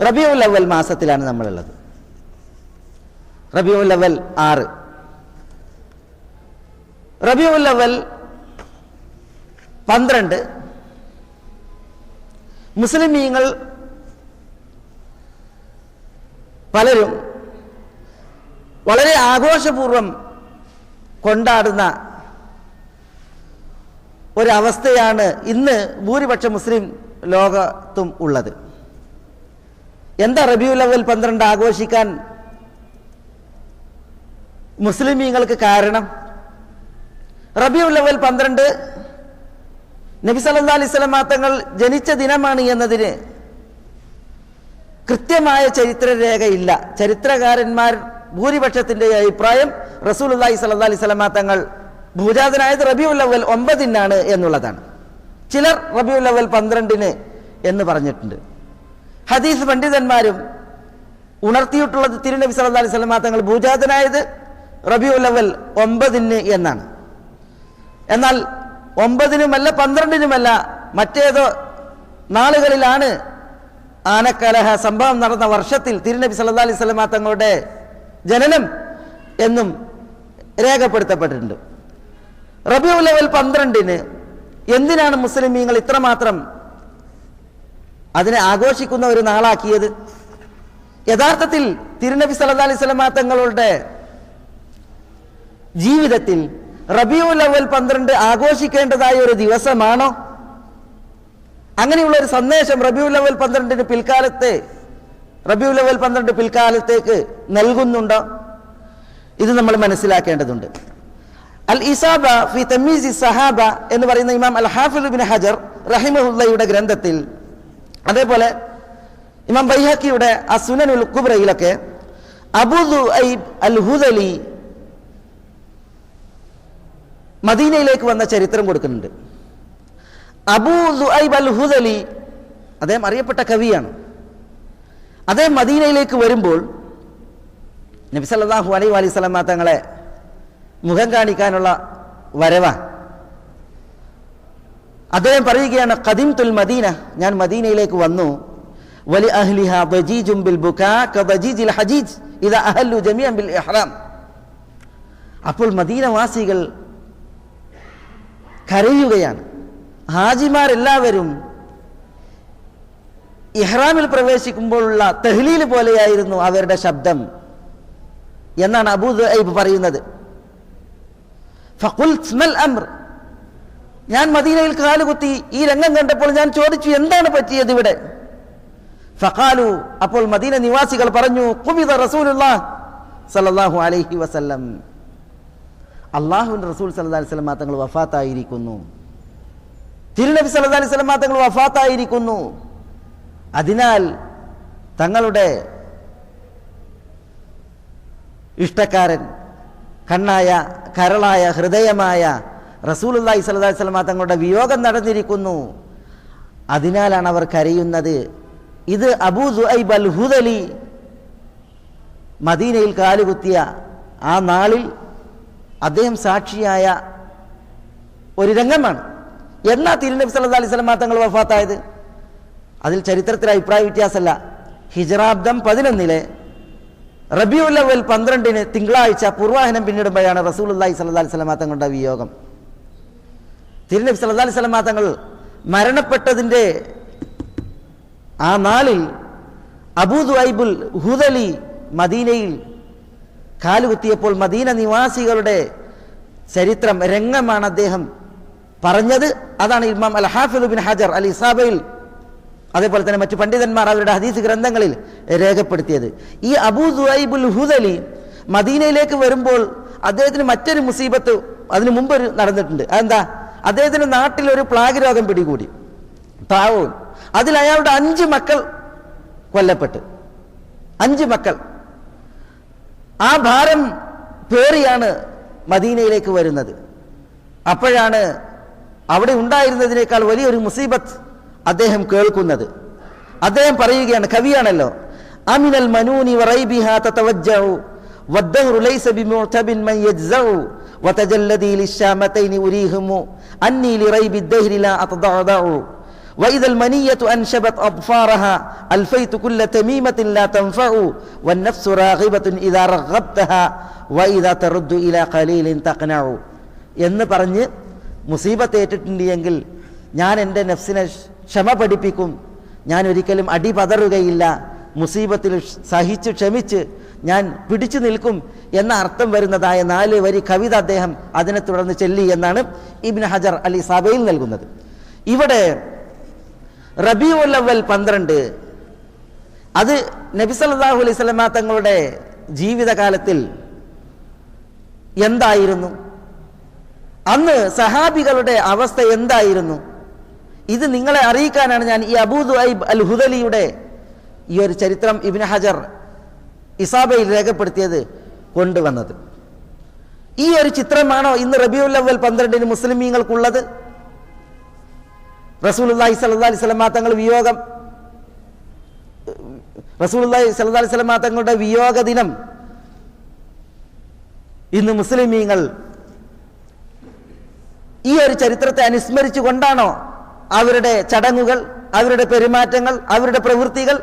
റബിയുൽ അവൽ മാസത്തിലാണ് നമ്മളുള്ളത്. റബിയുൽ അവൽ ആറ്. റബിയുൽ അവൽ പന്ത്രണ്ട്. മുസ്ലിമീങ്ങൾ പലരും വളരെ ആഘോഷപൂർവം കൊണ്ടാടുന്ന ഒരവസ്ഥയാണ് ഇന്ന് ഭൂരിപക്ഷ മുസ്ലിം ലോകത്തും ഉള്ളത്. എന്താ റബിയു ലവൽ പന്ത്രണ്ട് ആഘോഷിക്കാൻ മുസ്ലിമീങ്ങൾക്ക് കാരണം? റബിയു ലവൽ പന്ത്രണ്ട് നബി സല്ലാ അലൈഹി സ്വലമാ തങ്ങൾ ജനിച്ച ദിനമാണ് എന്നതിന് കൃത്യമായ ചരിത്രരേഖയില്ല. ചരിത്രകാരന്മാർ ഭൂരിപക്ഷത്തിന്റെ അഭിപ്രായം റസൂൽ അള്ളാഹി സല്ലാ അലൈഹി സ്വലമാ തങ്ങൾ ഭൂജാതനായത് റബിയുൽ അവൽ ഒമ്പതിനാണ് എന്നുള്ളതാണ്. ചിലർ റബിയുൽ അവൽ പന്ത്രണ്ടിന് എന്ന് പറഞ്ഞിട്ടുണ്ട്. ഹദീസ് പണ്ഡിതന്മാരും ഉണർത്തിയിട്ടുള്ളത് തിരുനബി സല്ലാ അലൈഹി സ്വലമാ തങ്ങൾ ഭൂജാതനായത് റബിയു ലവൽ ഒമ്പതിന് എന്നാണ്. എന്നാൽ ഒമ്പതിനുമല്ല പന്ത്രണ്ടിനുമല്ല മറ്റേതോ നാളുകളിലാണ് ആനക്കലഹ സംഭവം നടന്ന വർഷത്തിൽ തിരുനബി സല്ലാ അലൈഹി സ്വലമാ തങ്ങളുടെ ജനനം എന്നും രേഖപ്പെടുത്തപ്പെട്ടിട്ടുണ്ട്. റബിയു ലവൽ പന്ത്രണ്ടിന് എന്തിനാണ് മുസ്ലിമീങ്ങൾ ഇത്രമാത്രം അതിനെ ആഘോഷിക്കുന്ന ഒരു നാളാക്കിയത്. യഥാർത്ഥത്തിൽ തിരുനബി സല്ലാ അലൈഹി തങ്ങളുടെ ജീവിതത്തിൽ റബിയു അവൽ പന്ത്രണ്ട് ആഘോഷിക്കേണ്ടതായ ഒരു ദിവസമാണോ? അങ്ങനെയുള്ള ഒരു സന്ദേശം റബിയു അവൽ പന്ത്രണ്ടിന് പിൽക്കാലത്തെ റബിയു അവൽ പന്ത്രണ്ട് പിൽക്കാലത്തേക്ക് നൽകുന്നുണ്ടോ? ഇത് നമ്മൾ മനസ്സിലാക്കേണ്ടതുണ്ട്. അൽ ഇസാബ ഫി തമീസ് സഹാബ എന്ന് പറയുന്ന ഇമാം അൽ ഹാഫിൻ ഹജർ റഹിമഹുല്ലയുടെ ഗ്രന്ഥത്തിൽ അതേപോലെ ഇമാം ബൈഹക്കിയുടെ ആ ഉൽ കുബ്രയിലൊക്കെ അബുദു ഐബ് അൽ ഹുദലി മദീനയിലേക്ക് വന്ന ചരിത്രം കൊടുക്കുന്നുണ്ട്. അബൂദു ഐബ് അൽ ഹുദലി അദ്ദേഹം അറിയപ്പെട്ട കവിയാണ്. അദ്ദേഹം മദീനയിലേക്ക് വരുമ്പോൾ നബി അലൈ അലൈഹി അലൈഹി തങ്ങളെ മുഖം കാണിക്കാനുള്ള വരവാ അദ്ദേഹം പറയുകയാണ് കദിം തുൽ മദീന ഞാൻ മദീനയിലേക്ക് വന്നു. വലി അഹ്ലിഹ ബജീജും ബിൽ ബുകാ കബജീജിൽ ഹജീജ് ഇത് അഹല്ലു ജമിയം ബിൽ ഇഹ്റാം. അപ്പോൾ മദീനവാസികൾ കരയുകയാണ്. ഹാജിമാരെല്ലാവരും ഇഹ്റാമിൽ പ്രവേശിക്കുമ്പോഴുള്ള തെഹ്ലീൽ പോലെയായിരുന്നു അവരുടെ ശബ്ദം എന്നാണ് അബൂ ദുഐബ് പറയുന്നത്. ഫഖുൽ സ്മൽ അംർ ഞാൻ മദീനയിൽ കാലുകുത്തി ഈ രംഗം കണ്ടപ്പോൾ ഞാൻ ചോദിച്ചു എന്താണ് പറ്റിയത് ഇവിടെ? ഫഖാലു അപ്പോൾ മദീന നിവാസികൾ പറഞ്ഞു കുമിത റസൂലുള്ളാഹ് സല്ലല്ലാഹു അലൈഹി വസല്ലം. അള്ളാഹുവിന്റെ റസൂൽ സല്ലല്ലാഹു അലൈഹി തങ്ങൾ വഫാത്തായിരിക്കുന്നു. തിരുനബി സല്ലല്ലാഹു അലൈഹി വസല്ലം തങ്ങൾ വഫാത്തായിരിക്കുന്നു. അതിനാൽ തങ്ങളുടെ ഇഷ്ടക്കാരൻ കണ്ണായ കരളായ ഹൃദയമായ റസൂലുല്ലാഹി സ്വല്ലല്ലാഹി അലൈഹി വസല്ലം തങ്ങളുടെ വിയോഗം നടന്നിരിക്കുന്നു. അതിനാലാണ് അവർ കരയുന്നത്. ഇത് അബൂ സുഐബ് അൽ ഹുദലി മദീനയിൽ കാലുകുത്തിയ ആ നാളിൽ അദ്ദേഹം സാക്ഷിയായ ഒരു രംഗമാണ്. എന്നാ തിരുനബി സല്ലാ അലൈഹി വസല്ലം തങ്ങൾ വഫാത്തായത്? അതിൽ ചരിത്രത്തിൽ അഭിപ്രായ വ്യത്യാസമല്ല. ഹിജറാബ്ദം പതിനൊന്നിലെ റബിയുൽ അവൽ പന്ത്രണ്ടിന് തിങ്കളാഴ്ച പൂർവാഹനം പിന്നിടുമ്പോഴാണ് റസൂലുല്ലാഹി സല്ലാ അലൈഹി വസല്ലം തങ്ങളുടെ വിയോഗം. തിരുനബി സല്ലല്ലാഹു അലൈഹി സ്വലമ തങ്ങൾ മരണപ്പെട്ടതിന്റെ ആ നാളിൽ അബൂദ് ഐബുൽ ഹുദലി മദീനയിൽ കാലുകുത്തിയപ്പോൾ മദീന നിവാസികളുടെ ചരിത്രം രംഗമാണ് അദ്ദേഹം പറഞ്ഞത്. അതാണ് ഇമാം അൽ ഹാഫിദ് ബിൻ ഹജർ അൽ ഇസാബയിൽ അതേപോലെ തന്നെ മറ്റു പണ്ഡിതന്മാർ അവരുടെ ഹദീസ് ഗ്രന്ഥങ്ങളിൽ രേഖപ്പെടുത്തിയത്. ഈ അബൂ ദുഐബുൽ ഹുദലി മദീനയിലേക്ക് വരുമ്പോൾ അദ്ദേഹത്തിന് മറ്റൊരു മുസീബത്ത് അതിനു മുമ്പ് നടന്നിട്ടുണ്ട്. അതെന്താ? അദ്ദേഹത്തിന് നാട്ടിൽ ഒരു പ്ലാഗ് രോഗം പിടികൂടി. താവൂൻ അതിൽ അയാളുടെ അഞ്ച് മക്കൾ കൊല്ലപ്പെട്ടു. അഞ്ച് മക്കൾ. ആ ഭാരം പേറിയാണ് മദീനയിലേക്ക് വരുന്നത്. അപ്പോഴാണ് അവിടെ ഉണ്ടായിരുന്നതിനേക്കാൾ വലിയൊരു മുസീബത്ത് അദ്ദേഹം കേൾക്കുന്നത്. അദ്ദേഹം പറയുകയാണ് കവിയാണല്ലോ അമിനൽ മനൂനി വറൈബിഹാ തതവജ്ജഉ വദ്ദഹ്റു ലൈസ ബിമുഅ്തബിൻ മൻ യജ്സഉ وتجلدي للشامتين أريهم أني لريب الدهر لا أتضعضع وإذا المنية أنشبت أظفارها ألفيت كل تميمة لا تنفع والنفس راغبة إذا رغبتها وإذا ترد إلى قليل تقنع എന്ന് പറഞ്ഞ് മുസീബത്ത് ഏറ്റിട്ടുണ്ടെങ്കിൽ ഞാൻ എൻ്റെ നഫ്സിനെ ക്ഷമ പഠിപ്പിക്കും ഞാൻ ഒരിക്കലും അടി പതറുകയില്ല മുസീബത്തിൽ സഹിച്ച് ക്ഷമിച്ച് ഞാൻ പിടിച്ചു നിൽക്കും എന്ന അർത്ഥം വരുന്നതായ നാല് വരി കവിത അദ്ദേഹം അതിനെ തുടർന്ന് ചെല്ലി എന്നാണ് ഇബിൻ ഹജർ അലി സബയിൽ നൽകുന്നത്. ഇവിടെ റബിയുൽ അവൽ പന്ത്രണ്ട് അത് നബി സല്ലല്ലാഹു അലൈഹി സ്വലമ തങ്ങളുടെ ജീവിതകാലത്തിൽ എന്തായിരുന്നു? അന്ന് സഹാബികളുടെ അവസ്ഥ എന്തായിരുന്നു? ഇത് നിങ്ങളെ അറിയിക്കാനാണ് ഞാൻ ഈ അബൂദ് അൽ ഹുദലിയുടെ ഈ ഒരു ചരിത്രം ഇബിൻ ഹജർ ഇസാബയിൽ രേഖപ്പെടുത്തിയത് കൊണ്ടുവന്നത്. ഈ ഒരു ചിത്രമാണോ ഇന്ന് റബിയുൽ അവൽ പന്ത്രണ്ടിന് മുസ്ലിമീങ്ങൾക്കുള്ളത്? റസൂലുള്ളാഹി സ്വല്ലല്ലാഹി അലൈഹി വസല്ലം തങ്ങൾ വിയോഗം റസൂലുള്ളാഹി സ്വല്ലല്ലാഹി അലൈഹി വസല്ലം തങ്ങളുടെ വിയോഗ ദിനം ഇന്ന് മുസ്ലിമീങ്ങൾ ഈ ഒരു ചരിത്രത്തെ അനുസ്മരിച്ചു കൊണ്ടാണോ അവരുടെ ചടങ്ങുകൾ അവരുടെ പെരുമാറ്റങ്ങൾ അവരുടെ പ്രവൃത്തികൾ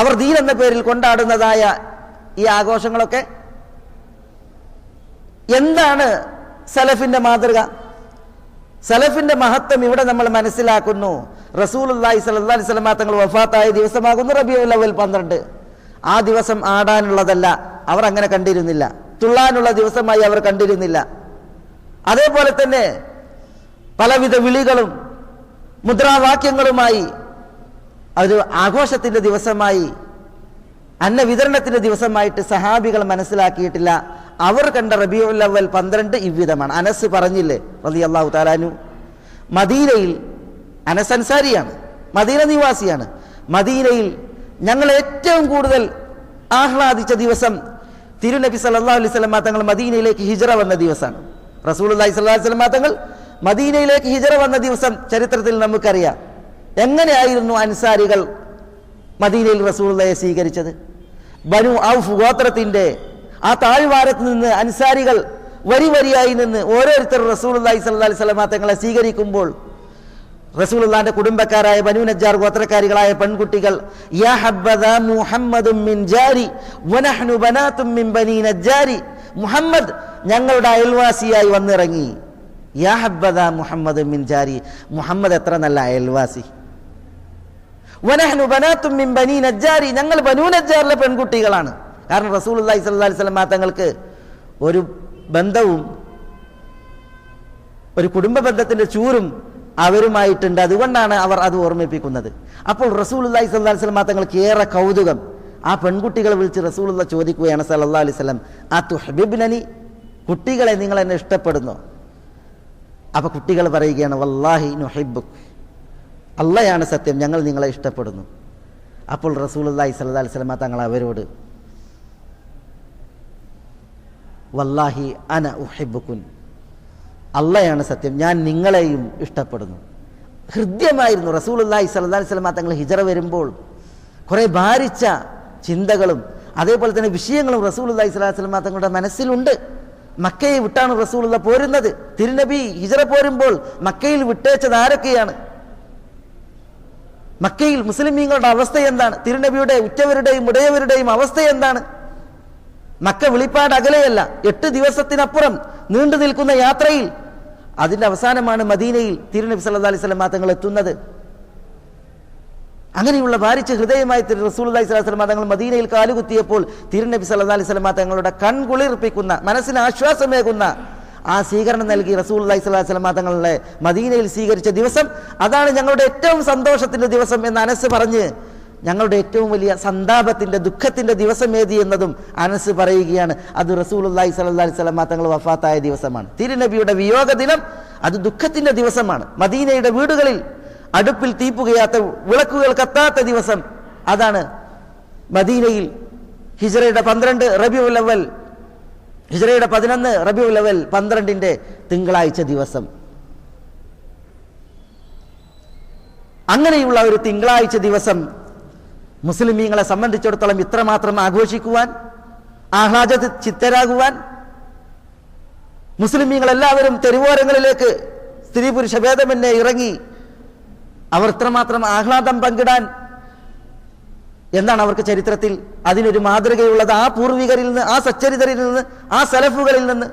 അവർ ദീൻ എന്ന പേരിൽ കൊണ്ടാടുന്നതായ ഈ ആഘോഷങ്ങളൊക്കെ എന്താണ് സലഫിന്റെ മാതൃക? സലഫിന്റെ മഹത്വം ഇവിടെ നമ്മൾ മനസ്സിലാക്കുന്നു. റസൂലുള്ളാഹി സ്വല്ലല്ലാഹി അലൈഹി വസല്ലം തങ്ങൾ വഫാത്തായ ദിവസമാകുന്നു റബിയുൽ അവൽ പന്ത്രണ്ട്. ആ ദിവസം ആടാനുള്ളതല്ല അവർ അങ്ങനെ കണ്ടിരുന്നില്ല. തുള്ളാനുള്ള ദിവസമായി അവർ കണ്ടിരുന്നില്ല. അതേപോലെ തന്നെ പലവിധ വിളികളും മുദ്രാവാക്യങ്ങളുമായി ഒരു ആഘോഷത്തിന്റെ ദിവസമായി അന്ന വിതരണത്തിന്റെ ദിവസമായിട്ട് സഹാബികൾ മനസ്സിലാക്കിയിട്ടില്ല. അവർ കണ്ട റബിയുൽ അവൽ പന്ത്രണ്ട് ഇവ്വിധമാണ്. അനസ് പറഞ്ഞില്ലേ റബി അള്ളാഹു താലാനു മദീനയിൽ അനസ് അൻസാരിയാണ് മദീന നിവാസിയാണ്. മദീനയിൽ ഞങ്ങൾ ഏറ്റവും കൂടുതൽ ആഹ്ലാദിച്ച ദിവസം തിരുനബി സല്ലാ അലൈഹി സ്വലം തങ്ങൾ മദീനയിലേക്ക് ഹിജറ വന്ന ദിവസമാണ്. റസൂൽ അള്ളാഹി സ്വല്ലാ വസ്ലം തങ്ങൾ മദീനയിലേക്ക് ഹിജറ വന്ന ദിവസം ചരിത്രത്തിൽ നമുക്കറിയാം. എങ്ങനെയായിരുന്നു അൻസാരികൾ മദീനയിൽ റസൂള്ളയെ സ്വീകരിച്ചത്? ബനു ഔഫ് ഗോത്രത്തിന്റെ ആ താഴ്വാരത്ത് നിന്ന് അൻസാരികൾ വരി വരിയായി നിന്ന് ഓരോരുത്തർ സ്വല്ലല്ലാഹി അലൈഹി വസല്ലം തങ്ങളെ സ്വീകരിക്കുമ്പോൾ റസൂലുള്ളാന്റെ കുടുംബക്കാരായ ബനു നജ്ജാർ ഗോത്രക്കാരികളായ പെൺകുട്ടികൾ യാ ഹബ്ബദ മുഹമ്മദും മിൻ ജാരി വനഹ്നു മിൻ നജ്ജാരി മുഹമ്മദ് ഞങ്ങളുടെ അയൽവാസിയായി വന്നിറങ്ങി. യാ ഹബ്ബദ മുഹമ്മദ് മിൻ ജാരി മുഹമ്മദ് എത്ര നല്ല അയൽവാസി. വനഹ്നു ബനാത്തും മിൻ ബനി നജ്ജാരി. ഞങ്ങൾ ബനു നജ്ജാറിലെ പെൺകുട്ടികളാണ്. കാരണം റസൂലുള്ളാഹി സ്വല്ലല്ലാഹി അലൈഹി വസല്ലം തങ്ങൾക്ക് ഒരു ബന്ധവും ഒരു കുടുംബ ബന്ധത്തിന്റെ ചൂരും അവരുമായിട്ടുണ്ട്. അതുകൊണ്ടാണ് അവർ അത് ഓർമ്മിപ്പിക്കുന്നത്. അപ്പോൾ റസൂലുള്ളാഹി സ്വല്ലല്ലാഹി അലൈഹി വസല്ലം തങ്ങൾക്ക് ഏറെ കൗതുകം. ആ പെൺകുട്ടികളെ വിളിച്ച് റസൂലുള്ള ചോദിക്കുകയാണ് സല്ലാ അലൈഹി സ്വലം ആ തുഹബിബ്നനി കുട്ടികളെ നിങ്ങൾ എന്നെ ഇഷ്ടപ്പെടുന്നു? അപ്പൊ കുട്ടികൾ പറയുകയാണ് വല്ലാഹി നുഹിബുക്ക് അള്ളയാണ് സത്യം ഞങ്ങൾ നിങ്ങളെ ഇഷ്ടപ്പെടുന്നു. അപ്പോൾ റസൂലുള്ളാഹി സ്വല്ലല്ലാഹി അലൈഹി വസല്ലം തങ്ങൾ അവരോട് വല്ലാഹി അന ഉഹിബുക്കുൻ അള്ളയാണ് സത്യം ഞാൻ നിങ്ങളെയും ഇഷ്ടപ്പെടുന്നു. ഹൃദ്യമായിരുന്നു റസൂലുള്ളാഹി അല്ലാഹി അലൈഹി വസല്ലം തങ്ങൾ ഹിജറ വരുമ്പോൾ കുറേ ഭാരിച്ച ചിന്തകളും അതേപോലെ തന്നെ വിഷയങ്ങളും റസൂലുള്ളാഹി അല്ലാഹി അലൈഹി വസല്ലം തങ്ങളുടെ മനസ്സിലുണ്ട്. മക്കയെ വിട്ടാണ് റസൂലുള്ള പോരുന്നത്. തിരുനബി ഹിജറ പോരുമ്പോൾ മക്കയിൽ വിട്ടേച്ചത് ആരൊക്കെയാണ്? മക്കയിൽ മുസ്ലിമീങ്ങളുടെ അവസ്ഥ എന്താണ്? തിരുനബിയുടെ ഉറ്റവരുടെയും ഉടയവരുടെയും അവസ്ഥ എന്താണ്? മക്ക വിളിപ്പാട് അകലെയല്ല. എട്ട് ദിവസത്തിനപ്പുറം നീണ്ടു നിൽക്കുന്ന യാത്രയിൽ അതിന്റെ അവസാനമാണ് മദീനയിൽ തിരുനബി സല്ലാ അലൈഹി വസല്ലം തങ്ങൾ എത്തുന്നത്. അങ്ങനെയുള്ള ഭാരിച്ച ഹൃദയമായി സ്വല്ലല്ലാഹു അലൈഹി വസല്ലം തങ്ങൾ മദീനയിൽ കാലുകുത്തിയപ്പോൾ തിരുനബി സല്ലാ അലൈഹി വസല്ലം തങ്ങളുടെ കൺകുളിർപ്പിക്കുന്ന മനസ്സിന് ആശ്വാസമേകുന്ന ആ സ്വീകരണം നൽകി റസൂൽ അലൈഹി വസല്ലം തങ്ങളെ മദീനയിൽ സ്വീകരിച്ച ദിവസം അതാണ് ഞങ്ങളുടെ ഏറ്റവും സന്തോഷത്തിന്റെ ദിവസം എന്ന് അനസ് പറഞ്ഞ് ഞങ്ങളുടെ ഏറ്റവും വലിയ സന്താപത്തിന്റെ ദുഃഖത്തിന്റെ ദിവസം ഏതി എന്നതും അനസ് പറയുകയാണ്. അത് സ്വല്ലല്ലാഹി അലൈഹി വസല്ലം തങ്ങൾ വഫാത്തായ ദിവസമാണ്. തിരുനബിയുടെ വിയോഗ ദിനം അത് ദുഃഖത്തിന്റെ ദിവസമാണ്. മദീനയുടെ വീടുകളിൽ അടുപ്പിൽ തീപ്പുകയാത്ത വിളക്കുകൾ കത്താത്ത ദിവസം അതാണ് മദീനയിൽ ഹിജറയുടെ പന്ത്രണ്ട് റബിയുൽ അവൽ ഹിജറയുടെ പതിനൊന്ന് റബിയു ലെവൽ പന്ത്രണ്ടിന്റെ തിങ്കളാഴ്ച ദിവസം. അങ്ങനെയുള്ള ഒരു തിങ്കളാഴ്ച ദിവസം മുസ്ലിമീങ്ങളെ സംബന്ധിച്ചിടത്തോളം ഇത്രമാത്രം ആഘോഷിക്കുവാൻ ആഹ്ലാദ ചിത്തരാകുവാൻ മുസ്ലിമീങ്ങൾ എല്ലാവരും തെരുവോരങ്ങളിലേക്ക് സ്ത്രീ പുരുഷ ഭേദമെന്നെ ഇറങ്ങി അവർ ഇത്രമാത്രം ആഹ്ലാദം പങ്കിടാൻ എന്താണ് അവർക്ക് ചരിത്രത്തിൽ? അതിനൊരു മാതൃകയുള്ളത് ആ പൂർവികരിൽ നിന്ന് ആ സച്ചരിതരിൽ നിന്ന് ആ സലഫുകളിൽ നിന്ന്.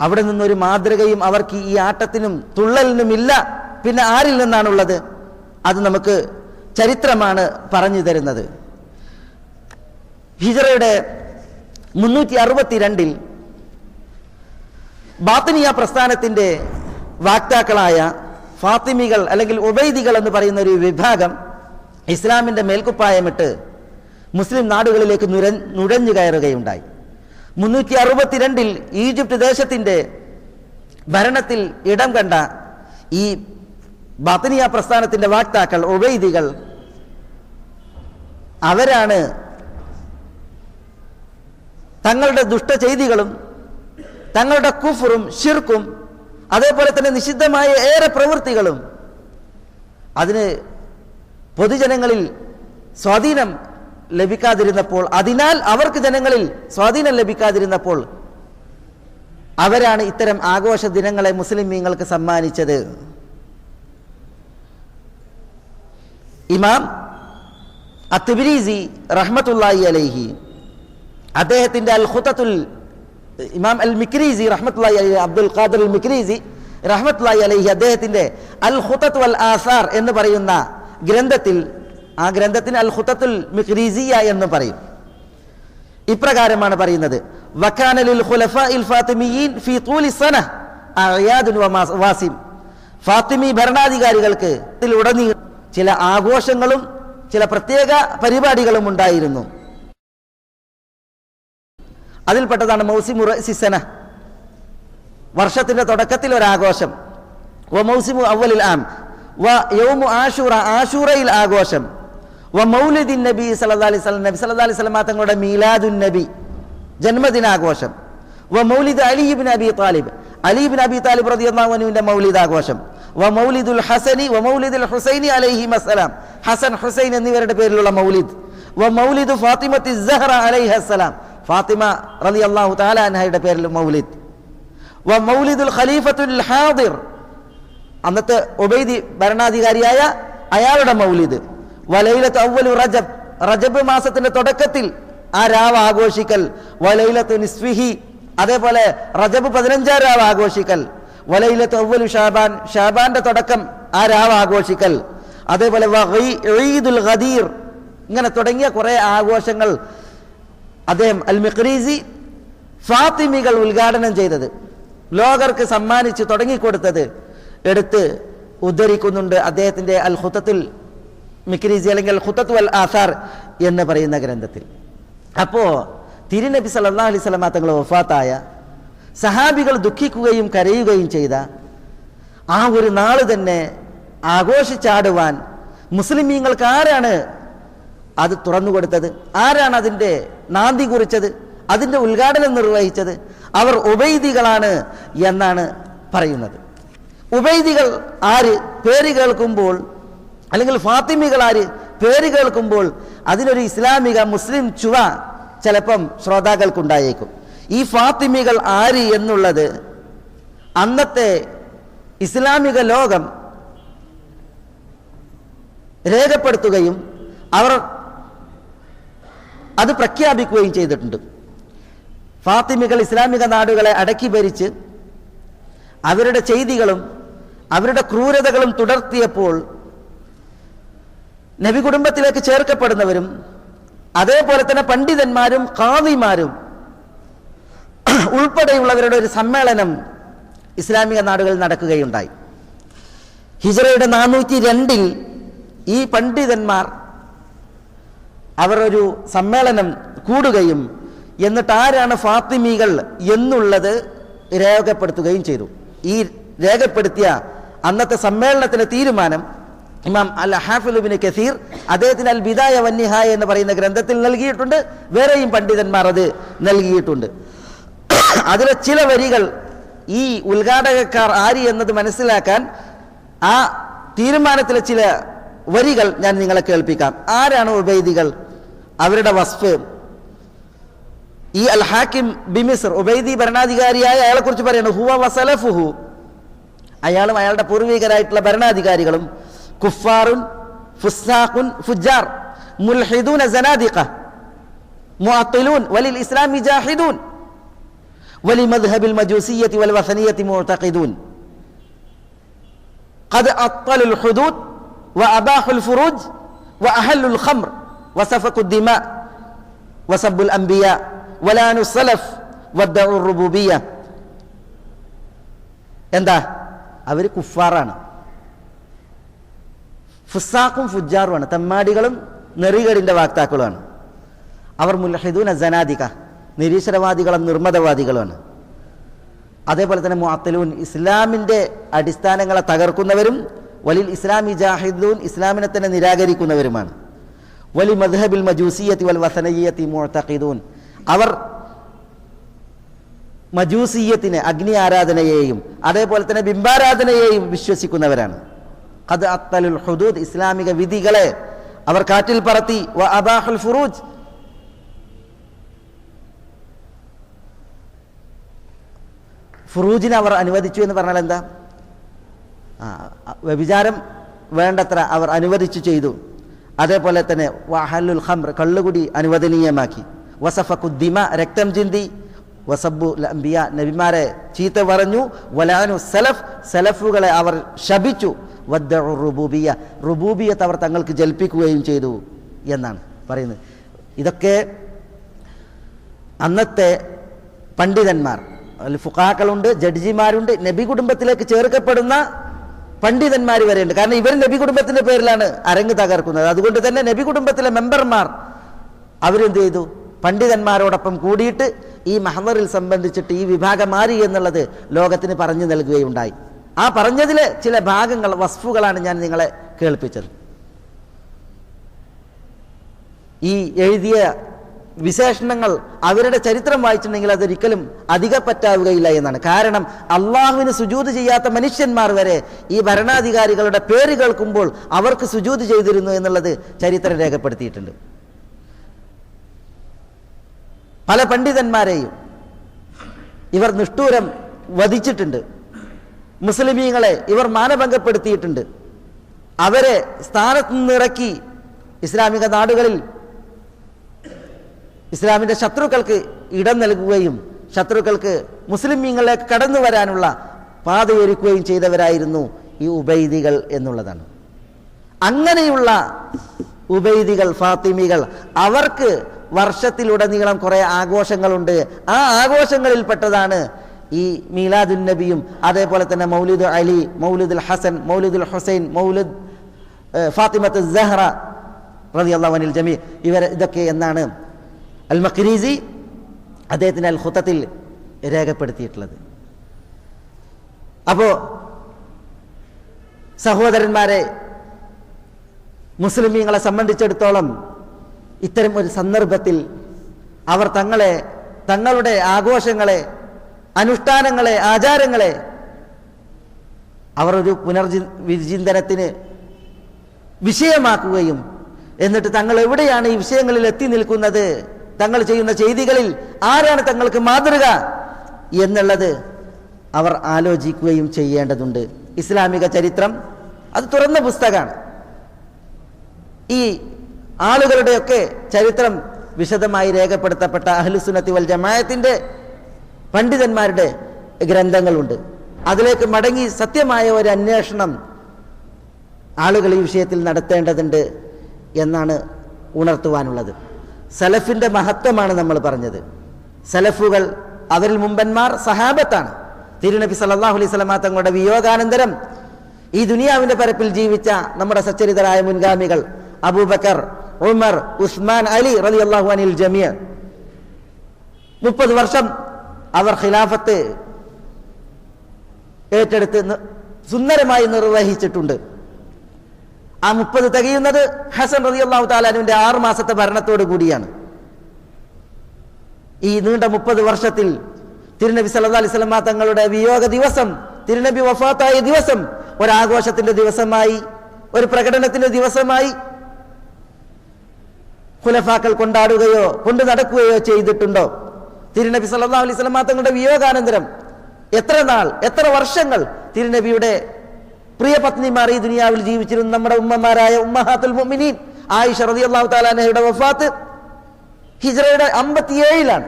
അവിടെ നിന്നൊരു മാതൃകയും അവർക്ക് ഈ ആട്ടത്തിനും തുള്ളലിനും ഇല്ല. പിന്നെ ആരിൽ നിന്നാണുള്ളത്? അത് നമുക്ക് ചരിത്രമാണ് പറഞ്ഞു തരുന്നത്. ഹിജറയുടെ മുന്നൂറ്റി അറുപത്തിരണ്ടിൽ ബാത്തിനിയ പ്രസ്ഥാനത്തിന്റെ വാക്താക്കളായ ഫാത്തിമികൾ അല്ലെങ്കിൽ ഉബൈദികൾ എന്ന് പറയുന്ന ഒരു വിഭാഗം ഇസ്ലാമിന്റെ മേൽക്കുപ്പായമിട്ട് മുസ്ലിം നാടുകളിലേക്ക് നുര നുഴഞ്ഞു കയറുകയുണ്ടായി. മുന്നൂറ്റി അറുപത്തിരണ്ടിൽ ഈജിപ്ത് ദേശത്തിന്റെ ഭരണത്തിൽ ഇടം കണ്ട ഈ ബാത്തിനിയ പ്രസ്ഥാനത്തിന്റെ വാക്താക്കൾ ഉബൈദികൾ അവരാണ് തങ്ങളുടെ ദുഷ്ടചെയ്തികളും തങ്ങളുടെ കുഫറും ഷിർക്കും അതേപോലെ തന്നെ നിഷിദ്ധമായ ഏറെ പ്രവൃത്തികളും അതിന് പൊതുജനങ്ങളിൽ സ്വാധീനം ലഭിക്കാതിരുന്നപ്പോൾ അതിനാൽ അവർക്ക് ജനങ്ങളിൽ സ്വാധീനം ലഭിക്കാതിരുന്നപ്പോൾ അവരാണ് ഇത്തരം ആഘോഷ ദിനങ്ങളെ മുസ്ലിം മീങ്ങൾക്ക് സമ്മാനിച്ചത്. ഇമാം അത്തിബിരീസി റഹ്മത്തുല്ലായി അലൈഹി അദ്ദേഹത്തിന്റെ അൽ ഖുത്തത്തുൽ ഇമാം അൽ മിക്രീസി റഹ്മത്തുല്ലായി അലൈഹി അബ്ദുൽ ഖാദർ അൽ മിക്രീസി റഹ്മത്തുല്ലായി അലൈഹി അദ്ദേഹത്തിന്റെ അൽ ഖുത്തത്ത് അൽ ആസാർ എന്ന് പറയുന്ന ഗ്രന്ഥത്തിൽ ആ ഗ്രന്ഥത്തിന് അൽ മിഖ്രീസിയ എന്ന് പറയും. ഇപ്രകാരമാണ് പറയുന്നത്. ഖുലഫാഇൽ ഫാത്തിമിയീൻ ഫീ തൂലി സന വാസിം. ഫാത്തിമി ഭരണാധികാരികൾക്ക് ചില ആഘോഷങ്ങളും ചില പ്രത്യേക പരിപാടികളും ഉണ്ടായിരുന്നു. അതിൽപ്പെട്ടതാണ് മൗസിമു സിസന വർഷത്തിന്റെ തുടക്കത്തിൽ ഒരാഘോഷം. വ മൗസിമു അവലിൽ ആം. വ യൗമു ആഷൂറ ആഷൂറയിൽ ആഘോഷം. വ മൗലിദിൻ നബി സല്ലല്ലാഹു അലൈഹി വസല്ലം നബി സല്ലല്ലാഹു അലൈഹി വസല്ലം തങ്ങളുടെ മീലാദുൻ നബി ജന്മദിനാഘോഷം. വ മൗലിദ് Ali ibn Abi Talib Ali ibn Abi Talib റളിയല്ലാഹു അൻഹുവിന്റെ മൗലിദ് ആഘോഷം വ മൗലിദുൽ ഹസനി വ മൗലിദുൽ ഹുസൈനി അലൈഹി അസ്സലാം ഹസൻ ഹുസൈൻ എന്നിവരുടെ പേരിലുള്ള മൗലിദ്. വ മൗലിദ് ഫാത്തിമത്തി സഹറ അലൈഹി അസ്സലാം ഫാത്തിമ റളിയല്ലാഹു തആല അൻഹയുടെ പേരിൽ മൗലിദ്. വ മൗലിദുൽ ഖലീഫത്തുൽ ഹാദിർ അന്നത്തെ ഒബൈദി ഭരണാധികാരിയായ അയാളുടെ മൗലിദ്. വലയിലത്ത് അവലു റജബ്. റജബ് മാസത്തിന്റെ തുടക്കത്തിൽ ആ രാവ് ആഘോഷിക്കൽ. വലയിലത്ത് നിസ്വിഹി അതേപോലെ റജബ് പതിനഞ്ചാം രാവ് ആഘോഷിക്കൽ. വലയിലത്ത് അവലു ഷാബാൻ. ഷാബാന്റെ തുടക്കം ആ രാവ് ആഘോഷിക്കൽ. അതേപോലെ ഈദുൽ ഇങ്ങനെ തുടങ്ങിയ കുറെ ആഘോഷങ്ങൾ അദ്ദേഹം അൽ മിഖ്രീസി ഫാത്തിമികൾ ഉദ്ഘാടനം ചെയ്തത്. ലോകർക്ക് സമ്മാനിച്ച് തുടങ്ങിക്കൊടുത്തത് എടുത്ത് ഉദ്ധരിക്കുന്നുണ്ട് അദ്ദേഹത്തിന്റെ അൽ ഹുത്തത്തിൽ മിക്രീസി അല്ലെങ്കിൽ അൽ ഹുത്തത്തു അൽ ആസാർ എന്ന് പറയുന്ന ഗ്രന്ഥത്തിൽ. അപ്പോൾ തിരുനബി സല്ലാ അലൈഹി സ്വലമ തങ്ങൾ വഫാത്തായ സഹാബികൾ ദുഃഖിക്കുകയും കരയുകയും ചെയ്ത ആ ഒരു നാൾ തന്നെ ആഘോഷിച്ചാടുവാൻ മുസ്ലിമീങ്ങൾക്ക് ആരാണ് അത് തുറന്നു കൊടുത്തത്? ആരാണ് അതിന്റെ നാന്തി കുറിച്ചത്? അതിന്റെ ഉദ്ഘാടനം നിർവഹിച്ചത്? അവർ ഉപൈദികളാണ് എന്നാണ് പറയുന്നത്. ഉബൈദികൾ ആര് പേര് കേൾക്കുമ്പോൾ അല്ലെങ്കിൽ ഫാത്തിമികൾ ആര് പേര് കേൾക്കുമ്പോൾ അതിനൊരു ഇസ്ലാമിക മുസ്ലിം ചുവ ചിലപ്പം ശ്രോതാക്കൾക്കുണ്ടായേക്കും. ഈ ഫാത്തിമികൾ ആര് എന്നുള്ളത് അന്നത്തെ ഇസ്ലാമിക ലോകം രേഖപ്പെടുത്തുകയും അവർ അത് പ്രഖ്യാപിക്കുകയും ചെയ്തിട്ടുണ്ട്. ഫാത്തിമികൾ ഇസ്ലാമിക നാടുകളെ അടക്കി ഭരിച്ച് അവരുടെ ചെയ്തികളും അവരുടെ ക്രൂരതകളും തുടർത്തിയപ്പോൾ നബി കുടുംബത്തിലേക്ക് ചേർക്കപ്പെടുന്നവരും അതേപോലെ തന്നെ പണ്ഡിതന്മാരും കാവിമാരും ഉൾപ്പെടെയുള്ളവരുടെ ഒരു സമ്മേളനം ഇസ്ലാമിക നാടുകളിൽ നടക്കുകയുണ്ടായി. ഹിജറയുടെ നാനൂറ്റി രണ്ടിൽ ഈ പണ്ഡിതന്മാർ അവർ ഒരു സമ്മേളനം കൂടുകയും എന്നിട്ട് ആരാണ് ഫാത്തിമികൾ എന്നുള്ളത് രേഖപ്പെടുത്തുകയും ചെയ്തു. ഈ രേഖപ്പെടുത്തിയ അന്നത്തെ സമ്മേളനത്തിലെ തീരുമാനം ഇമാം അൽ ഹാഫിലുബിന് കസീർ അദ്ദേഹത്തിന് അൽ ബിദായ വന്യഹായ എന്ന് പറയുന്ന ഗ്രന്ഥത്തിൽ നൽകിയിട്ടുണ്ട്. വേറെയും പണ്ഡിതന്മാർ അത് നൽകിയിട്ടുണ്ട്. അതിലെ ചില വരികൾ ഈ ഉദ്ഘാടകക്കാർ ആര് എന്നത് മനസ്സിലാക്കാൻ ആ തീരുമാനത്തിലെ ചില വരികൾ ഞാൻ നിങ്ങളെ കേൾപ്പിക്കാം. ആരാണ് ഉബൈദികൾ? അവരുടെ വസ്ഫ്. ഈ അൽ ഹാക്കിം ബിമിസർ ഉബൈദി ഭരണാധികാരിയായ അയാളെ കുറിച്ച് പറയുന്നു ഹുവ വസലഫുഹു. അയാളും അയാളുടെ പൂർവികരായിട്ടുള്ള ഭരണാധികാരികളും കുഫാറുൻ ഫുസാഖുൻ ഫുജാർ മുൽഹിദൂന സനാദിഖ മുഅത്തിലൂൻ വലിൽ ഇസ്ലാമി ജാഹിദൂൻ ولمذهب المجوسية والوثنية معتقدون قد أطلوا الحدود وأباحوا الفروج وأهلوا الخمر وسفكوا الدماء وسبوا الأنبياء ولانوا السلف وادعوا الربوبية എന്താ അവർ കുഫാറാണ് ഫുസാഖും ഫുജാറുമാണ് തെമ്മാടികളും നെറികേടിന്റെ വാക്താക്കളുമാണ്. അവർ മുൽഹിദൂന ജനാദിക നിരീശ്വരവാദികളും നിർമ്മതവാദികളുമാണ് അതേപോലെ തന്നെ മുഅത്തലൂൻ ഇസ്ലാമിന്റെ അടിസ്ഥാനങ്ങളെ തകർക്കുന്നവരും വലിൽ ഇസ്ലാമി ജാഹിദൂൻ ഇസ്ലാമിനെ തന്നെ നിരാകരിക്കുന്നവരുമാണ്. വലി മദ്ഹബിൽ മജൂസിയത്തി വൽ വസനയ്യത്തി മുഅത്തഖിദൂൻ. അവർ മജൂസിയത്തിനെ അഗ്നി ആരാധനയെയും അതേപോലെ തന്നെ ബിംബാരാധനയെയും വിശ്വസിക്കുന്നവരാണ്. അത് അത്തലുൽ ഹുദൂദ് ഇസ്ലാമിക വിധികളെ അവർ കാറ്റിൽ പറത്തി. വ ഫുറൂജ്. ഫുറൂജിനെ അവർ അനുവദിച്ചു എന്ന് പറഞ്ഞാൽ എന്താ? വ്യഭിചാരം വേണ്ടത്ര അവർ അനുവദിച്ചു ചെയ്തു. അതേപോലെ തന്നെ വഹല്ലുൽ ഹംർ കള്ളുകുടി അനുവദനീയമാക്കി. വസഫക്കുദ്ദിമ രക്തം ചിന്തി. വസബു അംബിയ നബിമാരെ ചീത്ത പറഞ്ഞു. വലാനു സലഫ് സലഫുകളെ അവർ ശപിച്ചു. വദ്ദ റുബൂബിയ റുബൂബിയത്ത് അവർ തങ്ങൾക്ക് ജൽപ്പിക്കുകയും ചെയ്തു എന്നാണ് പറയുന്നത്. ഇതൊക്കെ അന്നത്തെ പണ്ഡിതന്മാർ അതിൽ ഫുഖാക്കളുണ്ട് ജഡ്ജിമാരുണ്ട് നബി കുടുംബത്തിലേക്ക് ചേർക്കപ്പെടുന്ന പണ്ഡിതന്മാർ വരെയുണ്ട്. കാരണം ഇവർ നബി കുടുംബത്തിന്റെ പേരിലാണ് അരങ്ങ് തകർക്കുന്നത്. അതുകൊണ്ട് തന്നെ നബി കുടുംബത്തിലെ മെമ്പർമാർ അവരെന്ത് ചെയ്തു? പണ്ഡിതന്മാരോടൊപ്പം കൂടിയിട്ട് ഈ മഹദറിൽ സംബന്ധിച്ചിട്ട് ഈ വിഭാഗം മാറി എന്നുള്ളത് ലോകത്തിന് പറഞ്ഞു നൽകുകയുണ്ടായി. ആ പറഞ്ഞതിലെ ചില ഭാഗങ്ങൾ വസ്ഫുകളാണ് ഞാൻ നിങ്ങളെ കേൾപ്പിച്ചത്. ഈ എഴുതിയ വിശേഷണങ്ങൾ അവരുടെ ചരിത്രം വായിച്ചിട്ടുണ്ടെങ്കിൽ അതൊരിക്കലും അധികപ്പറ്റാവുകയില്ല എന്നാണ്. കാരണം അള്ളാഹുവിന് സുജൂത് ചെയ്യാത്ത മനുഷ്യന്മാർ വരെ ഈ ഭരണാധികാരികളുടെ പേര് കേൾക്കുമ്പോൾ അവർക്ക് സുജൂത് ചെയ്തിരുന്നു എന്നുള്ളത് ചരിത്രം രേഖപ്പെടുത്തിയിട്ടുണ്ട്. പല പണ്ഡിതന്മാരെയും ഇവർ നിഷ്ഠൂരം വധിച്ചിട്ടുണ്ട്. മുസ്ലിമീങ്ങളെ ഇവർ മാനഭംഗപ്പെടുത്തിയിട്ടുണ്ട്. അവരെ സ്ഥാനത്ത് നിന്നിറക്കി ഇസ്ലാമിക നാടുകളിൽ ഇസ്ലാമിന്റെ ശത്രുക്കൾക്ക് ഇടം നൽകുകയും ശത്രുക്കൾക്ക് മുസ്ലിമീങ്ങളെ കടന്നു വരാനുള്ള പാതയൊരുക്കുകയും ചെയ്തവരായിരുന്നു ഈ ഉബൈദികൾ എന്നുള്ളതാണ്. അങ്ങനെയുള്ള ഉബൈദികൾ ഫാത്തിമികൾ അവർക്ക് വർഷത്തിലുടനീളം കുറേ ആഘോഷങ്ങളുണ്ട്. ആ ആഘോഷങ്ങളിൽ പെട്ടതാണ് ഈ മീലാദുൻ നബിയും അതേപോലെ തന്നെ മൗലിദ് അലി മൗലിദുൽ ഹസൻ മൗലിദുൽ ഹുസൈൻ മൗലിദ് ഫാത്തിമത്ത് ജഹ്റ റതി അള്ളാഹുനിൽ ജമീ ഇവർ ഇതൊക്കെ എന്നാണ് അൽ മക്രീസി അദ്ദേഹത്തിന്റെ അൽ ഹുത്തത്തിൽ രേഖപ്പെടുത്തിയിട്ടുള്ളത്. അപ്പോൾ സഹോദരന്മാരെ മുസ്ലിമീങ്ങളെ സംബന്ധിച്ചിടത്തോളം ഇത്തരം ഒരു സന്ദർഭത്തിൽ അവർ തങ്ങളെ തങ്ങളുടെ ആഘോഷങ്ങളെ അനുഷ്ഠാനങ്ങളെ ആചാരങ്ങളെ അവർ ഒരു പുനർജി വിചിന്തനത്തിന് വിഷയമാക്കുകയും എന്നിട്ട് തങ്ങൾ എവിടെയാണ് ഈ വിഷയങ്ങളിൽ എത്തി നിൽക്കുന്നത്? തങ്ങൾ ചെയ്യുന്ന ചെയ്തികളിൽ ആരാണ് തങ്ങൾക്ക് മാതൃക എന്നുള്ളത് അവർ ആലോചിക്കുകയും ചെയ്യേണ്ടതുണ്ട്. ഇസ്ലാമിക ചരിത്രം അത് തുറന്ന പുസ്തകമാണ്. ഈ ആളുകളുടെയൊക്കെ ചരിത്രം വിശദമായി രേഖപ്പെടുത്തപ്പെട്ട അഹ്ലുസുനത്തി വൽ ജമായത്തിന്റെ പണ്ഡിതന്മാരുടെ ഗ്രന്ഥങ്ങളുണ്ട്. അതിലേക്ക് മടങ്ങി സത്യമായ ഒരു അന്വേഷണം ആളുകൾ ഈ വിഷയത്തിൽ നടത്തേണ്ടതുണ്ട് എന്നാണ് ഉണർത്തുവാനുള്ളത്. സലഫിന്റെ മഹത്വമാണ് നമ്മൾ പറഞ്ഞത്. സലഫുകൾ അവരിൽ മുമ്പന്മാർ സഹാബത്താണ്. തിരുനബി സല്ലാഹു അലൈഹി സ്വലമാ തങ്ങളുടെ വിയോഗാനന്തരം ഈ ദുനിയാവിന്റെ പരപ്പിൽ ജീവിച്ച നമ്മുടെ സച്ചരിതരായ മുൻഗാമികൾ അബൂബക്കർ ഉമർ ഉസ്മാൻ അലി റലി അള്ളാഹു അനിൽ ജമിയ മുപ്പത് വർഷം അവർ ഖിലാഫത്ത് ഏറ്റെടുത്ത് സുന്ദരമായി നിർവഹിച്ചിട്ടുണ്ട്. ആ മുപ്പത് തികയുന്നത് ഹസൻ റതി അള്ളാഹു താലാനുവിന്റെ ആറു മാസത്തെ ഭരണത്തോടു കൂടിയാണ്. ഈ നീണ്ട മുപ്പത് വർഷത്തിൽ തിരുനബി സല്ലാ അലൈഹി തങ്ങളുടെ വിയോഗ ദിവസം തിരുനബി വഫാത്തായ ദിവസം ഒരാഘോഷത്തിന്റെ ദിവസമായി ഒരു പ്രകടനത്തിന്റെ ദിവസമായി ഖുലഫാക്കൾ കൊണ്ടാടുകയോ കൊണ്ട് നടക്കുകയോ ചെയ്തിട്ടുണ്ടോ? തിരുനബി സല്ലാ അലൈഹി സ്വലമാ തങ്ങളുടെ വിയോഗാനന്തരം എത്ര നാൾ എത്ര വർഷങ്ങൾ തിരുനബിയുടെ പ്രിയ പത്നിമാർ ഈ ദുനിയാവിൽ ജീവിച്ചിരുന്ന നമ്മുടെ ഉമ്മമാരായ ഉമ്മഹാത്തുൽ മുഅ്മിനീൻ ആയിഷ അള്ളാഹു താലാനഹയുടെ വഫാത്ത് ഹിജ്റയുടെ അമ്പത്തിയേഴിലാണ്.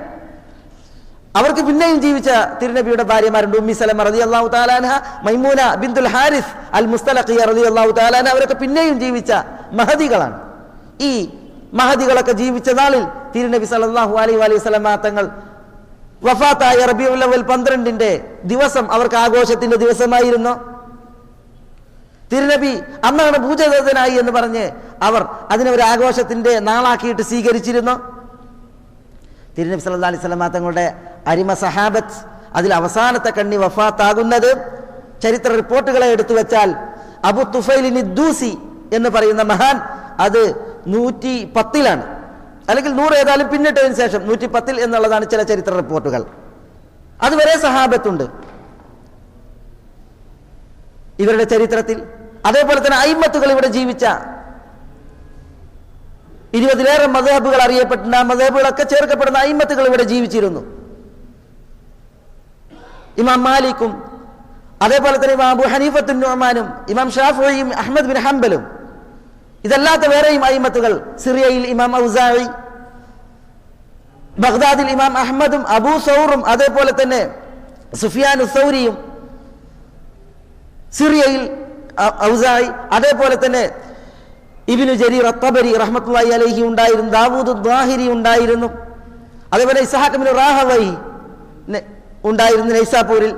അവർക്ക് പിന്നെയും ജീവിച്ച തിരുനബിയുടെ ഭാര്യമാരുണ്ട്. ഉമ്മി സലമ റതി അള്ളാഹു താലാൻഹ മൈമൂന ബിന്ദുൽ ഹാരിസ് അൽ മുസ്തലഖിയ റതി അള്ളാഹു താലാൻഹ അവരൊക്കെ പിന്നെയും ജീവിച്ച മഹതികളാണ്. ഈ മഹദികളൊക്കെ ജീവിച്ച നാളിൽ തിരുനബി സല്ലല്ലാഹു അലൈഹി അലൈഹി സ്വലമ തങ്ങൾ വഫാത്തായ റബിയുല്ലവൽ പന്ത്രണ്ടിന്റെ ദിവസം അവർക്ക് ആഘോഷത്തിന്റെ ദിവസമായിരുന്നു. തിരുനബി അന്നാണ് ഭൂജതനായി എന്ന് പറഞ്ഞ് അവർ അതിനെ ഒരു ആഘോഷത്തിന്റെ നാളാക്കിയിട്ട് സ്വീകരിച്ചിരുന്നു. തിരുനബി സല്ലല്ലാഹു അലൈഹി വസല്ലമ തങ്ങളുടെ അരിമ സഹാബത്ത് അതിൽ അവസാനത്തെ കണ്ണി വഫാത്താകുന്നത്. ചരിത്ര റിപ്പോർട്ടുകളെ എടുത്തു വെച്ചാൽ അബു തുഫൈലിനി ദൂസി എന്ന് പറയുന്ന മഹാൻ അത് നൂറ്റി പത്തിലാണ്. അല്ലെങ്കിൽ നൂറ് ഏതായാലും പിന്നിട്ടതിന് ശേഷം നൂറ്റി പത്തിൽ എന്നുള്ളതാണ് ചില ചരിത്ര റിപ്പോർട്ടുകൾ. അതുവരെ സഹാബത്തുണ്ട്. ഇവരുടെ ചരിത്രത്തിൽ. അതേപോലെ തന്നെ അയിമത്തുകൾ ഇവിടെ ജീവിച്ച ഇരുപതിലേറെ മതഹബുകൾ അറിയപ്പെട്ടിട്ടുണ്ട് ആ മതഹബുകളൊക്കെ ചേർക്കപ്പെടുന്ന അയിമത്തുകൾ ഇവിടെ ജീവിച്ചിരുന്നു. ഇമാം മാലിക്കും അതേപോലെ തന്നെ ഇമാം അബു ഹനീഫത്തുൻ നുഅ്മാനും ഇമാം ഷാഫിയും അഹമ്മദ് ബിൻ ഹംബലും ഇതല്ലാത്ത വേറെയും അയിമത്തുകൾ. സിറിയയിൽ ഇമാം ഔസായി ബഗ്ദാദിൽ ഇമാം അഹമ്മദും അബൂ സൗറും അതേപോലെ തന്നെ സുഫിയാൻ സൗരിയും സിറിയയിൽ ഔസായി അതേപോലെ തന്നെ ഇബിനു ജരീർ അത്തബരി റഹ്മത്തുള്ളാഹി അലഹി ഉണ്ടായിരുന്നു ദാവൂദ് ദാഹിരി ഉണ്ടായിരുന്നു. അതേപോലെ ഇസഹാഖ് ബിൻ റാഹവൈ ഉണ്ടായിരുന്നു നൈസാപൂരിൽ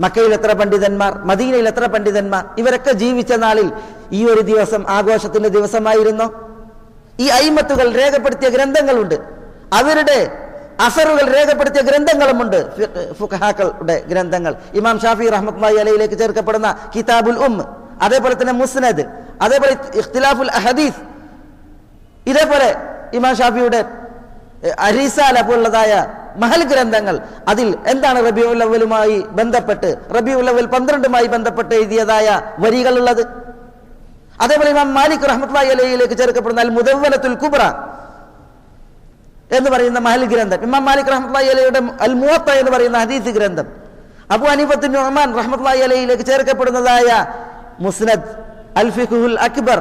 മക്കയിൽ എത്ര പണ്ഡിതന്മാർ മദീനയിൽ എത്ര പണ്ഡിതന്മാർ ഇവരൊക്കെ ജീവിച്ച നാളിൽ ഈ ഒരു ദിവസം ആഘോഷത്തിന്റെ ദിവസമായിരുന്നു. ഈ അയിമത്തുകൾ രേഖപ്പെടുത്തിയ ഗ്രന്ഥങ്ങളുണ്ട്. അവരുടെ അസറുകൾ രേഖപ്പെടുത്തിയ ഗ്രന്ഥങ്ങളുമുണ്ട്. ഫുഖാക്കളുടെ ഗ്രന്ഥങ്ങൾ. ഇമാം ഷാഫി റഹ്മത്തുള്ളാഹി അലയിലേക്ക് ചേർക്കപ്പെടുന്ന കിതാബുൽ ഉം അതേപോലെ തന്നെ മുസ്നദ് അതേപോലെ ഇഖ്തിലാഫുൽ അഹദീസ് ഇതേപോലെ ഇമാം ഷാഫിയുടെ അരീസാല പോലുള്ളതായ മഹൽ ഗ്രന്ഥങ്ങൾ. അതിൽ എന്താണ് റബിയുൽ അവലുമായി ബന്ധപ്പെട്ട് റബിയുൽ അവൽ പന്ത്രണ്ടുമായി ബന്ധപ്പെട്ട് എഴുതിയതായ വരികളുള്ളത്? അതേപോലെ ഇമാം മാലിക് റഹ്മത്തുള്ളാഹി അലയിലേക്ക് ചേർക്കപ്പെടുന്ന അൽ മുദവ്വലത്തുൽ കുബ്ര എന്ന് പറയുന്ന മഹൽ ഗ്രന്ഥം. ഇമാം മാലിക് റഹ്മത്തുള്ളാഹി അലയുടെ അൽ മുഹത്ത എന്ന് പറയുന്ന ഹദീസ് ഗ്രന്ഥം. അബു അനീഫത്തുൻ റഹ്മാൻ റഹ്മത്തുള്ളാഹി അലയിലേക്ക് ചേർക്കപ്പെടുന്നതായ മുസ്നദ് അൽ ഫിഖുൽ അക്ബർ.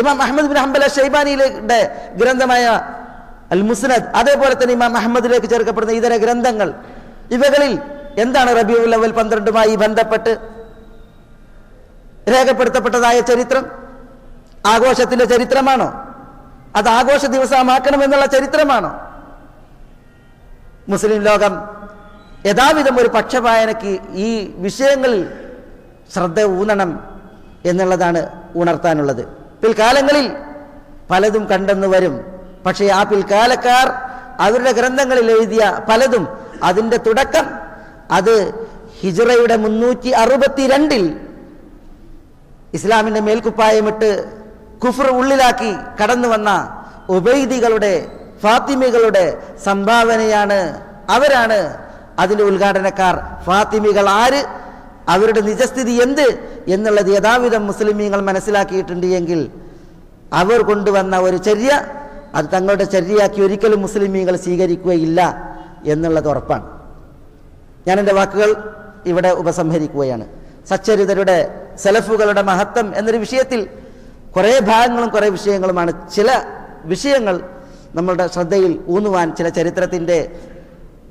ഇമാം അഹമ്മദ് ബിൻ ഹംബല ഷെയ്ബാനിയിലെ ഗ്രന്ഥമായ അൽ മുസ്നദ് അതേപോലെ തന്നെ ഇമാം അഹമ്മദിലേക്ക് ചേർക്കപ്പെടുന്ന ഇതര ഗ്രന്ഥങ്ങൾ. ഇവകളിൽ എന്താണ് റബിയുൽ അവൽ പന്ത്രണ്ടുമായി ബന്ധപ്പെട്ട് രേഖപ്പെടുത്തപ്പെട്ടതായ ചരിത്രം? ആഘോഷത്തിന്റെ ചരിത്രമാണോ? അത് ആഘോഷ ദിവസമാക്കണമെന്നുള്ള ചരിത്രമാണോ? മുസ്ലിം ലോകം യഥാവിധം ഒരു പക്ഷപായനയ്ക്ക് ഈ വിഷയങ്ങളിൽ ശ്രദ്ധ ഊന്നണം എന്നുള്ളതാണ് ഉണർത്താനുള്ളത്. പിൽക്കാലങ്ങളിൽ പലതും കണ്ടെന്ന് വരും. പക്ഷേ ആ പിൽക്കാലക്കാർ അവരുടെ ഗ്രന്ഥങ്ങളിൽ എഴുതിയ പലതും അതിന്റെ തുടക്കം അത് ഹിജറയുടെ മുന്നൂറ്റി അറുപത്തിരണ്ടിൽ ഇസ്ലാമിന്റെ മേൽക്കുപ്പായമിട്ട് കുഫർ ഉള്ളിലാക്കി കടന്നു വന്ന ഉബൈദികളുടെ ഫാത്തിമികളുടെ സംഭാവനയാണ് അവരാണ്. അതിന്റെ ഉദ്ഘാടനക്കാർ ഫാത്തിമികൾ ആര്? അവരുടെ നിജസ്ഥിതി എന്ത്? എന്നുള്ളത് യഥാവിധം മുസ്ലിമീങ്ങൾ മനസ്സിലാക്കിയിട്ടുണ്ട് എങ്കിൽ അവർ കൊണ്ടുവന്ന ഒരു ചര്യ അത് തങ്ങളുടെ ചര്യയാക്കി ഒരിക്കലും മുസ്ലിമീങ്ങൾ സ്വീകരിക്കുകയില്ല എന്നുള്ളത് ഉറപ്പാണ്. ഞാൻ എന്റെ വാക്കുകൾ ഇവിടെ ഉപസംഹരിക്കുകയാണ്. സച്ചരിതരുടെ സെലഫുകളുടെ മഹത്വം എന്നൊരു വിഷയത്തിൽ കുറേ ഭാഗങ്ങളും കുറേ വിഷയങ്ങളുമാണ്. ചില വിഷയങ്ങൾ നമ്മളുടെ ശ്രദ്ധയിൽ ഊന്നുവാൻ ചില ചരിത്രത്തിന്റെ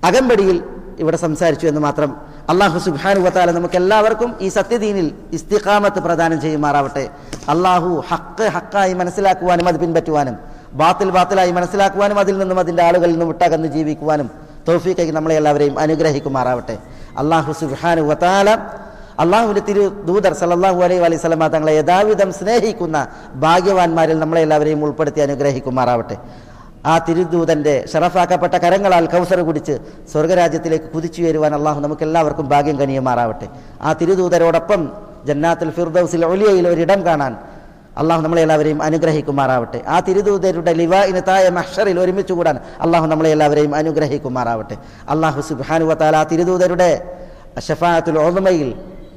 അകമ്പടിയിൽ ഇവിടെ സംസാരിച്ചു എന്ന് മാത്രം അള്ളാഹു സുബാനു വത്താല നമുക്ക് എല്ലാവർക്കും ഈ സത്യദീനിൽ ഇസ്തിഖാമത്ത് പ്രദാനം ചെയ്യുമാറാവട്ടെ. അള്ളാഹു ഹക്ക് ഹക്കായി മനസ്സിലാക്കുവാനും അത് പിൻപറ്റുവാനും ബാത്തിൽ ബാത്തിലായി മനസ്സിലാക്കുവാനും അതിൽ നിന്നും അതിന്റെ ആളുകളിൽ നിന്നും വിട്ടകന്ന് ജീവിക്കുവാനും തോഫിക്കൈക്ക് നമ്മളെ എല്ലാവരെയും അനുഗ്രഹിക്കുമാറാവട്ടെ. അള്ളാഹു സുഹാനു വത്താല അള്ളാഹുവിന്റെ തിരു ദൂതർ സലല്ലാഹു അലൈഹി അലൈഹി സ്വലമ തങ്ങളെ യഥാവിധം സ്നേഹിക്കുന്ന ഭാഗ്യവാന്മാരിൽ നമ്മളെ എല്ലാവരെയും ഉൾപ്പെടുത്തി അനുഗ്രഹിക്കുമാറാവട്ടെ. ആ തിരുദൂതന്റെ ഷറഫാക്കപ്പെട്ട കരങ്ങളാൽ കൗസർ കുടിച്ച് സ്വർഗരാജ്യത്തിലേക്ക് കുതിച്ചുയരുവാൻ അള്ളാഹു നമുക്ക് എല്ലാവർക്കും ഭാഗ്യം കനിയുമാറാവട്ടെ. ആ തിരുദൂതരോടൊപ്പം ജന്നാത്തുൽ ഫിർദൌസിൽ ഒലിയയിൽ ഒരിടം കാണാൻ അള്ളാഹു നമ്മളെ എല്ലാവരെയും അനുഗ്രഹിക്കുമാറാവട്ടെ. ആ തിരുദൂതരുടെ ലിവ ഇനത്തായ മഹ്ഷറിൽ ഒരുമിച്ച് കൂടാൻ അള്ളാഹു നമ്മളെ എല്ലാവരെയും അനുഗ്രഹിക്കുമാറാവട്ടെ. അള്ളാഹു സുബാനുവത്താൽ ആ തിരുദൂതരുടെ ഷഫാത്തുൽ ഉളമയിൽ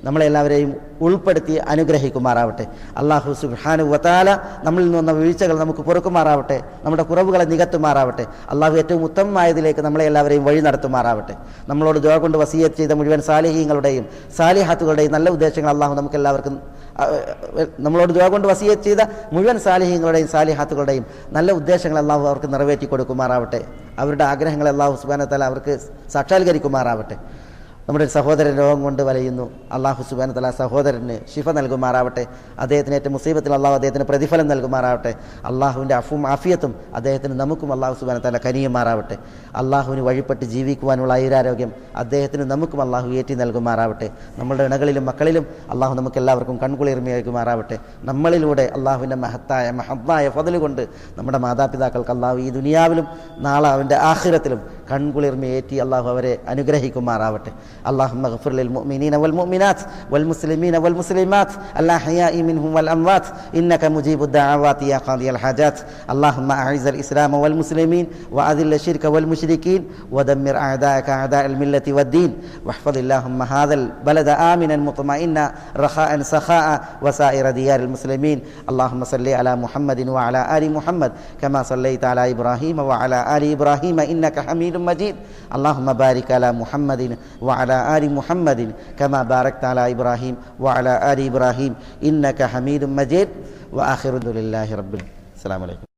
നമ്മളെല്ലാവരെയും ഉൾപ്പെടുത്തി അനുഗ്രഹിക്കുമാറാവട്ടെ. അള്ളാഹു സുബ്ഹാനു വതാല നമ്മളിൽ നിന്ന് വന്ന വീഴ്ചകൾ നമുക്ക് പൊറുക്കുമാറാവട്ടെ. നമ്മുടെ കുറവുകളെ നികത്തുമാറാവട്ടെ. അള്ളാഹു ഏറ്റവും ഉത്തമമായതിലേക്ക് നമ്മളെ എല്ലാവരെയും വഴി നടത്തുമാറാവട്ടെ. നമ്മളോട് ദുവാ കൊണ്ട് വസീയത്ത് ചെയ്ത മുഴുവൻ സാലിഹീങ്ങളുടെയും സാലിഹാത്തുകളുടെയും നല്ല ഉദ്ദേശങ്ങൾ അള്ളാഹു നമുക്ക് എല്ലാവർക്കും നമ്മളോട് ദുവാ കൊണ്ട് വസീയത്ത് ചെയ്ത മുഴുവൻ സാലിഹീങ്ങളുടെയും സാലിഹാത്തുകളുടെയും നല്ല ഉദ്ദേശങ്ങൾ അള്ളാഹു അവർക്ക് നിറവേറ്റി കൊടുക്കുമാറാവട്ടെ അവരുടെ ആഗ്രഹങ്ങൾ അള്ളാഹു സുബാനത്തല അവർക്ക് സാക്ഷാത്കരിക്കുമാറാവട്ടെ. നമ്മുടെ സഹോദരൻ രോഗം കൊണ്ട് വലയുന്നു. അള്ളാഹു സുബാന തല സഹോദരന് ശിഫ നൽകുമാറാവട്ടെ. അദ്ദേഹത്തിന് ഏറ്റവും മുസീബത്തിൽ അള്ളാഹു അദ്ദേഹത്തിന് പ്രതിഫലം നൽകുമാറാവട്ടെ. അള്ളാഹുവിന്റെ അഫും ആഫിയത്തും അദ്ദേഹത്തിന് നമുക്കും അള്ളാഹു സുബാന തല കനിയുമാറാവട്ടെ. അള്ളാഹുവിന് വഴിപ്പെട്ട് ജീവിക്കുവാനുള്ള ഐരാരോഗ്യം അദ്ദേഹത്തിന് നമുക്കും അള്ളാഹു ഏറ്റി നൽകുമാറാവട്ടെ. നമ്മളുടെ ഇണകളിലും മക്കളിലും അള്ളാഹു നമുക്ക് എല്ലാവർക്കും കൺകുളിർമയാകുമാറാവട്ടെ. നമ്മളിലൂടെ അള്ളാഹുവിന്റെ മഹത്തായ മഹത്തായ ഫതിൽ കൊണ്ട് നമ്മുടെ മാതാപിതാക്കൾക്ക് അള്ളാഹു ഈ ദുനിയാവിലും നാളെ അവന്റെ ആഖിറത്തിലും കൺകുളിർമയേറ്റി അള്ളാഹു അവരെ അനുഗ്രഹിക്കുമാറാവട്ടെ. اللهم اغفر للمؤمنين والمؤمنات والمسلمين والمسلمات الأحياء منهم والأموات إنك مجيب الدعوات يا قاضي الحاجات اللهم أعز الإسلام والمسلمين وأذل الشرك والمشركين ودمر أعداءك أعداء الملة والدين واحفظ اللهم هذا البلد آمنا مطمئنا رخاء سخاء وسائر ديار المسلمين اللهم صل على محمد وعلى آل محمد كما صليت على إبراهيم وعلى آل إبراهيم إنك حميد مجيد اللهم بارك على محمد وعلى آل محمد كما باركت على إبراهيم وعلى آل إبراهيم إنك حميد مجيد. وآخر لله رب العالمين. السلام عليكم.